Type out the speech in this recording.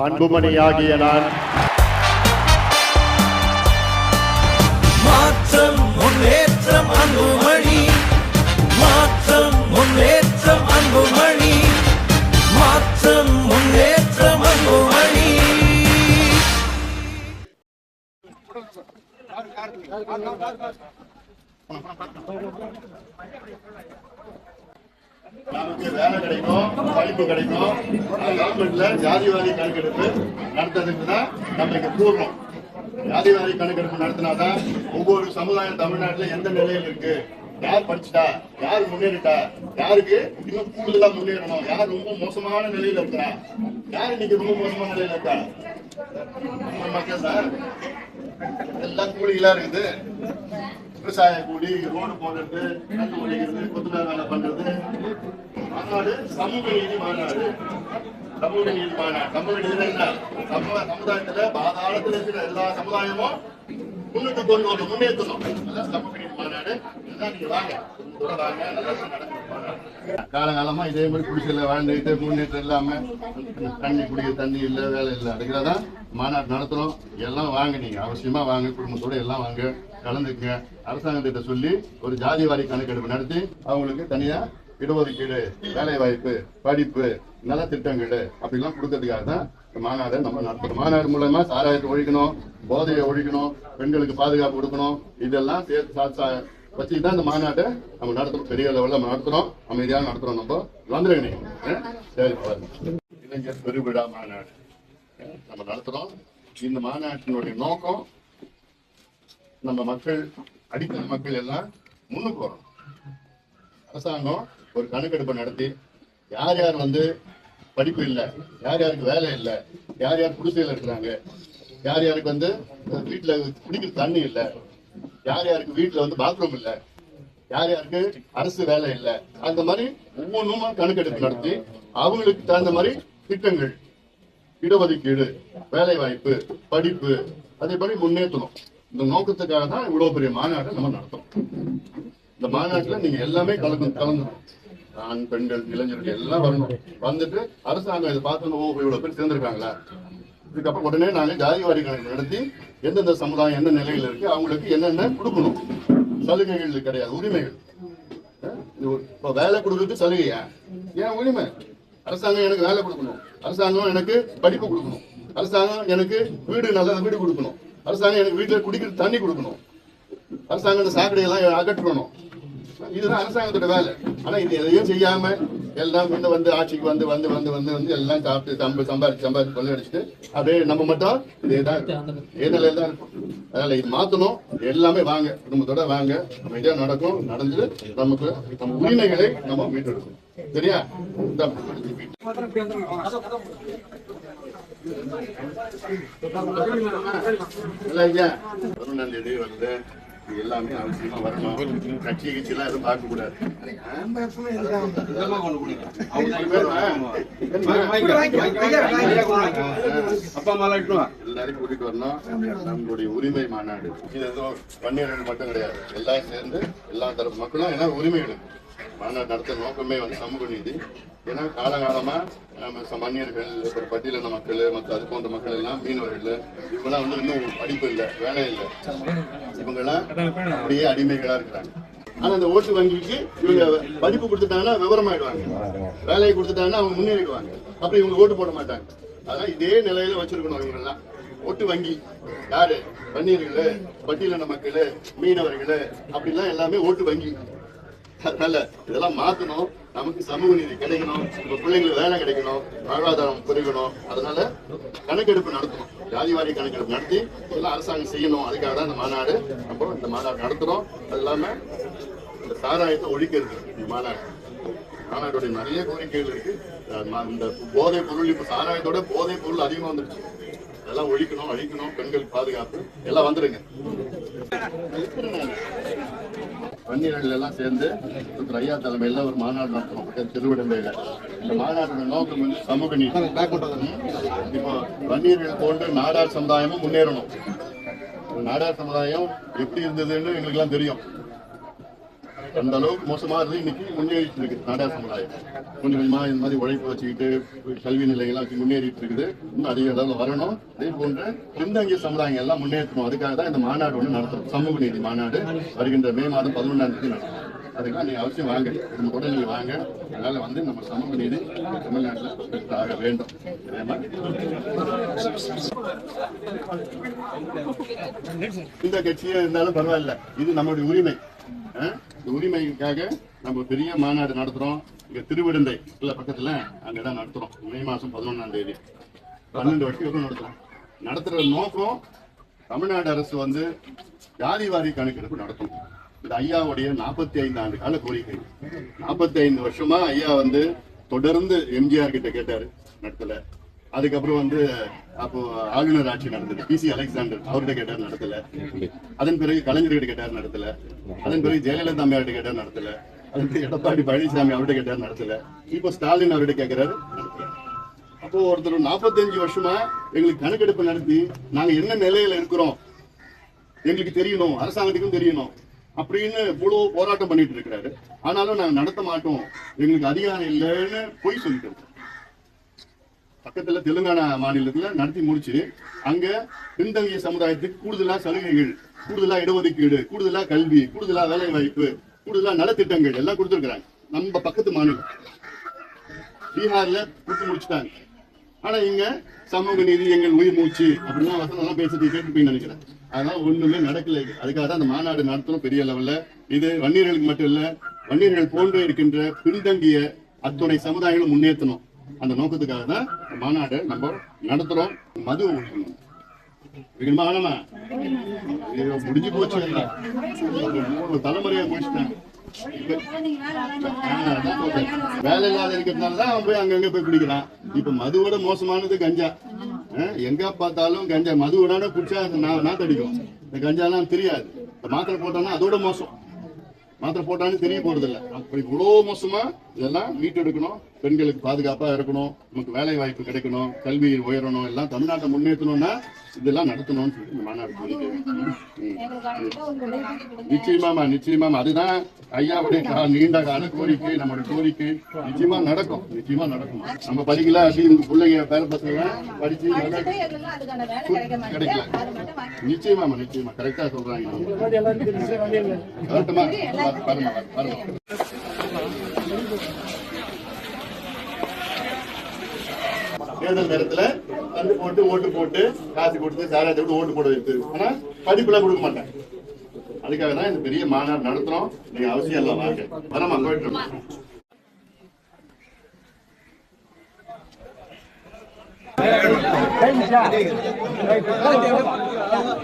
அன்புமணியாகிய நான். மாற்றம் முன்னேற்றம் அன்புமணி. மாற்றம் முன்னேற்றம் அன்புமணி. மாற்றம் முன்னேற்றம் அன்புமணி. நமக்கு வேலை கிடைக்கும் படிப்பு கிடைக்கும். கவர்மெண்ட்ல ஜாதிவாரி கணக்கெடுப்பு நடத்துறதுக்கு தான் நம்மளுக்கு பூர்வம். ஜாதிவாரி கணக்கெடுப்பு நடத்தினாதான் ஒவ்வொரு சமுதாயம் தமிழ்நாட்டுல எந்த நிலையில் இருக்கு? யார் படிச்சுட்டா? யார் முன்னேறிட்டா? யாருக்கு இன்னும் கூடுதலா முன்னேறணும்? யார் ரொம்ப மோசமான நிலையில இருக்கா யார் இன்னைக்கு ரொம்ப மோசமான நிலையில இருக்கா? மக்கள் சார் எல்லாம் கூலிகளா இருக்குது. விவசாய கூலி ரோடு போடுறது கண்டு ஒழிக்கிறது கொத்துனா வேலை பண்றது. மாநாடு சமூக நீதி மாநாடு. சமூக நீதி மாநாடு. சமூக நீதி என்ன? சமூக சமுதாயத்துல பாதாளத்துல இருக்கிற எல்லா சமுதாயமும் முன்னுக்கு கொண்டு வந்து முன்னேற்றணும். அதான் சமூக நீதி மாநாடு. நீங்க வாங்க. வாங்க. நல்லா நடக்கும் காலகாலமா இதே மாதிரி குடிசையில வாழ்ந்துட்டு முன்னேற்றம் இல்லாம தண்ணி குடிக்க தண்ணி இல்ல வேலை இல்ல. அதுக்குதான் மாநாடு நடத்துறோம். எல்லாம் வாங்க நீங்க. அவசியமா வாங்க. குடும்பத்தோட எல்லாம் வாங்க. கலந்துக்குங்க. அரசாங்கத்திட்ட சொல்லி ஒரு ஜாதி வாரி கணக்கெடுப்பு நடத்தி அவங்களுக்கு தனியா இடஒதுக்கீடு வேலை வாய்ப்பு படிப்பு நல திட்டங்கள் அப்படிலாம் கொடுக்கறதுக்காக தான் மாநாடு நம்ம நடத்தணும் மாநாடு மூலமா சாராயத்தை ஒழிக்கணும் போதையை ஒழிக்கணும் பெண்களுக்கு பாதுகாப்பு கொடுக்கணும். இதெல்லாம் சேர்த்து வச்சுட்டு தான் இந்த மாநாட்டை நம்ம நடத்துறோம் பெரிய லெவலில் நடத்துகிறோம் நடத்துறோம். அமைதியாக நடத்துறோம் நம்ம. வந்துருங்க சரி பாருங்க. இளைஞர் பெருவிழா மாநாடு. நம்ம நடத்துறோம். இந்த மாநாட்டினுடைய நோக்கம் நம்ம மக்கள் அடித்தள மக்கள் எல்லாம் முன்னுக்கு வரும் அரசாங்கம் ஒரு கணக்கெடுப்பு நடத்தி யார் யார் வந்து படிப்பு இல்லை யார் யாருக்கு வேலை இல்லை யார் யார் குடிசையில் இருக்கிறாங்க யார் யாருக்கு வந்து வீட்டுல குடிக்கிற தண்ணி இல்லை யார் யாருக்கு வீட்டுல வந்து பாத்ரூம் இல்ல? யார் யாருக்கு? அரசு வேலை இல்லை. அந்த மாதிரி ஒவ்வொன்றுமா கணக்கெடுப்பு நடத்தி அவங்களுக்கு தகுந்த மாதிரி திட்டங்கள். இடஒதுக்கீடு வேலை வாய்ப்பு படிப்பு அதே மாதிரி முன்னேற்றணும். இந்த நோக்கத்துக்காக தான் இவ்வளவு பெரிய மாநாட்டை நம்ம நடத்தணும் இந்த மாநாட்டுல நீங்க எல்லாமே கலந்து கலந்துரும் ஆண் பெண்கள் இளைஞர்கள் எல்லாம் வரணும். வந்துட்டு அரசாங்கம் இதை பார்த்து இவ்வளவு பேர் சேர்ந்திருக்காங்களா? இதுக்கப்புறம் உடனே நாங்கள் ஜாதி வாரி கணக்கு நடத்தி எந்தெந்த சமுதாயம் எந்த நிலையில் இருக்கு அவங்களுக்கு என்னென்ன கொடுக்கணும்? சலுகைகள் கிடையாது உரிமைகள். இப்போ வேலை கொடுக்கறது சலுகையா? ஏன் உரிமை? அரசாங்கம் எனக்கு வேலை கொடுக்கணும். அரசாங்கம் எனக்கு படிப்பு கொடுக்கணும். அரசாங்கம் எனக்கு வீடு நல்ல வீடு கொடுக்கணும். அரசாங்கம் எனக்கு வீட்டில் குடிக்கிற தண்ணி கொடுக்கணும். அரசாங்கம் சாக்கடையெல்லாம் அகற்றணும். இதுதான் அரசாங்கத்தோட வேலை. ஆனால் இது எதையும் செய்யாமல் எல்லாம் வந்து வந்து ஆட்சிக்கு வந்து வந்து வந்து வந்து வந்து எல்லாம் சாப்பிட்டு சம்ப சம்பாதிச்சு சம்பாதிச்சு கொள்ளையடிச்சிட்டு அப்படியே நம்ம மட்டும் இதே தான் இதே நிலையில தான் இருக்கும். அதனால இது மாத்தணும். எல்லாமே வாங்க. குடும்பத்தோட வாங்க. அமைதியா நடக்கும். நடந்து நமக்கு நம்ம உரிமைகளை நம்ம மீட்டெடுக்கணும் சரியா? பதினொன்றாம் தேதி வருது இது எல்லாமே அவசியமா வரணும். கட்சி கட்சி எல்லாம் எதுவும் பார்க்க கூடாது அப்பா அம்மா எல்லாரையும் கூட்டிட்டு வரணும். நம்மளுடைய உரிமை மாநாடு. இது ஏதோ பன்னிரண்டு மட்டும் கிடையாது. எல்லாம் சேர்ந்து எல்லா தரப்பு மக்களும் ஏன்னா உரிமைகள் மாநாடு நடத்த நோக்கமே வந்து சமூக நீதி. ஏன்னா காலகாலமா நம்ம ச- மன்னியர்கள் ஒரு பட்டியலின மக்கள் மற்ற அது போன்ற மக்கள் எல்லாம் மீனவர்கள் இவங்கெல்லாம் வந்து இன்னும் படிப்பு இல்லை வேலை இல்லை. இவங்கெல்லாம் அப்படியே அடிமைகளா இருக்கிறாங்க. ஆனா அந்த ஓட்டு வங்கிக்கு இவங்க படிப்பு கொடுத்துட்டாங்கன்னா விவரமாயிடுவாங்க. வேலையை கொடுத்துட்டாங்கன்னா அவங்க முன்னேறிடுவாங்க. அப்புறம் இவங்க ஓட்டு போட மாட்டாங்க. அதான் இதே நிலையில வச்சிருக்கணும் இவங்க எல்லாம் ஓட்டு வங்கி யாரு? வன்னியர்களு பட்டியலின மக்கள் மீனவர்களு அப்படிலாம் எல்லாமே ஓட்டு வங்கி. அதனால இதெல்லாம் மாத்தணும். நமக்கு சமூக நீதி கிடைக்கணும். நம்ம பிள்ளைங்களுக்கு வேலை கிடைக்கணும். வாழ்வாதாரம் பெருகணும். அதனால கணக்கெடுப்பு நடத்தணும். ஜாதி வாரி கணக்கெடுப்பு நடத்தி இதெல்லாம் அரசாங்கம் செய்யணும். அதுக்காக தான் இந்த மாநாடு நம்ம இந்த மாநாடு நடத்துறோம். அது இல்லாம இந்த சாராயத்தை ஒழிக்கிறது இந்த மாநாடு. மாநாட்டுடைய நிறைய கோரிக்கைகள் இருக்கு. இந்த போதை பொருள் இப்ப சாராயத்தோட போதை பொருள் அதிகமா வந்துருச்சு. அதெல்லாம் ஒழிக்கணும் அழிக்கணும். பெண்கள் பாதுகாப்பு எல்லாம் வந்துருங்க. வன்னியர்கள் எல்லாம் சேர்ந்து டாக்டர் ஐயா தலைமையில ஒரு மாநாடு நடத்தணும். திருவிடந்தையில. இந்த மாநாட்டோட நோக்கம் வந்து சமூக நீதி. இப்போ வன்னியர்கள் போன்ற நாடார் சமுதாயமும் முன்னேறணும். நாடார் சமுதாயம் எப்படி இருந்ததுன்னு எங்களுக்கு எல்லாம் தெரியும். அந்த அளவுக்கு மோசமா இருந்து இன்னைக்கு முன்னேறிட்டு இருக்குது நாடா சமுதாயம். கொஞ்சம் கொஞ்சமா இந்த மாதிரி உழைப்பு வச்சுக்கிட்டு கல்வி நிலையெல்லாம் வச்சு முன்னேறிட்டு இருக்குது. இன்னும் அதிக அளவில் வரணும். அதே போன்ற பின்தங்கிய சமுதாயங்கள் எல்லாம் முன்னேற்றணும். அதுக்காக தான் இந்த மாநாடு ஒன்று நடத்துறோம் சமூக நீதி மாநாடு வருகின்ற மே மாதம் பதினொன்றாம் தேதி நடத்தும் அதுக்காக நீங்க அவசியம் வாங்க. நம்ம உடனே வாங்க. அதனால வந்து நம்ம சமூக நீதி தமிழ்நாட்டில் ஆக வேண்டும். இந்த கட்சியே இருந்தாலும் பரவாயில்ல. இது நம்மளுடைய உரிமை. இந்த உரிமைக்காக நம்ம பெரிய மாநாடு நடத்துறோம். இங்க திருவிடந்தை இல்ல பக்கத்துல அங்கதான் நடத்துறோம். மே மாசம் பதினொன்னாம் தேதி. பன்னெண்டு வருஷம் எவ்வளவு நடத்துறோம். நடத்துற நோக்கம் தமிழ்நாடு அரசு வந்து ஜாதி வாரி கணக்கெடுப்பு நடத்தும் இந்த ஐயாவுடைய நாற்பத்தி ஐந்து ஆண்டு கால கோரிக்கை. நாற்பத்தி ஐந்து வருஷமா ஐயா வந்து தொடர்ந்து எம்ஜிஆர் கிட்ட கேட்டாரு நடத்தல. அதுக்கப்புறம் வந்து அப்போ ஆளுநர் ஆட்சி நடந்தது. பிசி அலெக்சாண்டர் அவர்கிட்ட கேட்டார் நடத்தல. அதன் பிறகு கலைஞர்கிட்ட கேட்டார் நடத்தல. அதன் பிறகு ஜெயலலிதா அம்மையார்கிட்ட கேட்டார் நடத்தல. அதன் பிறகு எடப்பாடி பழனிசாமி அவர்கிட்ட கேட்டார் நடத்தல. இப்போ ஸ்டாலின் அவர்கிட்ட கேட்கிறாரு அப்போ ஒருத்தர் நாற்பத்தஞ்சு வருஷமா எங்களுக்கு கணக்கெடுப்பு நடத்தி நாங்க என்ன நிலையில இருக்கிறோம்? எங்களுக்கு தெரியணும் அரசாங்கத்துக்கும் தெரியணும் அப்படின்னு இவ்வளவு போராட்டம் பண்ணிட்டு இருக்கிறாரு. ஆனாலும் நாங்க நடத்த மாட்டோம். எங்களுக்கு அதிகாரம் இல்லைன்னு பொய் சொல்லிட்டு இருக்கோம். பக்கத்துல தெலுங்கானா மாநிலத்துல நடத்தி முடிச்சு அங்க பின்தங்கிய சமுதாயத்துக்கு கூடுதலா சலுகைகள் கூடுதலா இடஒதுக்கீடு கூடுதலா கல்வி கூடுதலா வேலை வாய்ப்பு கூடுதலா நலத்திட்டங்கள் எல்லாம் கொடுத்திருக்கிறாங்க. நம்ம பக்கத்து மாநிலம். பீகார்ல கொடுத்து முடிச்சுட்டாங்க. ஆனா இங்க சமூக நீதி எங்கள் உயிர் மூச்சு அப்படின்னா வசனம் எல்லாம் பேசிட்டு கேட்டுப்பீங்கன்னு நினைக்கிறேன். அதனால ஒண்ணுமே நடக்கல அதுக்காக தான் அந்த மாநாடு நடத்தணும் பெரிய லெவல்ல இது வன்னியர்களுக்கு மட்டும் இல்ல வன்னியர்கள் போன்று இருக்கின்ற பின்தங்கிய அத்துணை சமுதாயங்களும் முன்னேற்றணும். அந்த நோக்கத்துக்காக தான் மாநாடு நம்ம நடத்துறோம். மது ஒழிக்கணும் முடிஞ்சு போச்சு ஒரு மூணு தலைமுறையா முடிச்சிட்டேன் வேலை இல்லாத இருக்கிறதுனாலதான் அவன் போய் அங்கங்க போய் குடிக்கிறான். இப்ப மதுவோட மோசமானது கஞ்சா. எங்க பார்த்தாலும் கஞ்சா. மதுவோட குடிச்சா அது நா- நாத்தடிக்கும். இந்த கஞ்சாலாம் தெரியாது. இந்த மாத்திரை போட்டானா அதோட மோசம். மாத்திரை போட்டாலும் தெரிய போறது இல்ல அப்படி இவ்வளவு மோசமா இதெல்லாம் மீட்டெடுக்கணும் பெண்களுக்கு பாதுகாப்பா இருக்கணும். நமக்கு வேலை வாய்ப்பு கிடைக்கணும். கல்வி உயரணும். எல்லாம் தமிழ்நாட்டை முன்னேற்றணும்னா இதெல்லாம் நடத்தணும்னு சொல்லி இந்த மாநாடு கோரிக்கை. நிச்சயமாமா நிச்சயமாமா அதுதான் ஐயாவுடைய கா- நீண்ட கால கோரிக்கை நம்மளுடைய கோரிக்கை. நிச்சயமா நடக்கும். நிச்சயமா நடக்கும். நம்ம படிக்கல அப்படி இந்த பிள்ளைங்க பேர பசங்க படிச்சு கிடைக்கல. நிச்சயமாமா நிச்சயமா. கரெக்டா சொல்றாங்க. பாருங்க பாருங்க தேர்தல் நேரத்துல வந்து போட்டு ஓட்டு போட்டு காசு கொடுத்து சாராயத்தை விட்டு ஓட்டு போட வைத்து ஆனா படிப்புலாம் கொடுக்க மாட்டேன் அதுக்காக தான் இந்த பெரிய மாநாடு நடத்துறோம் நீங்க அவசியம் எல்லாம் வாங்க வரமா போயிட்டு இருக்கோம். சொல்லணும்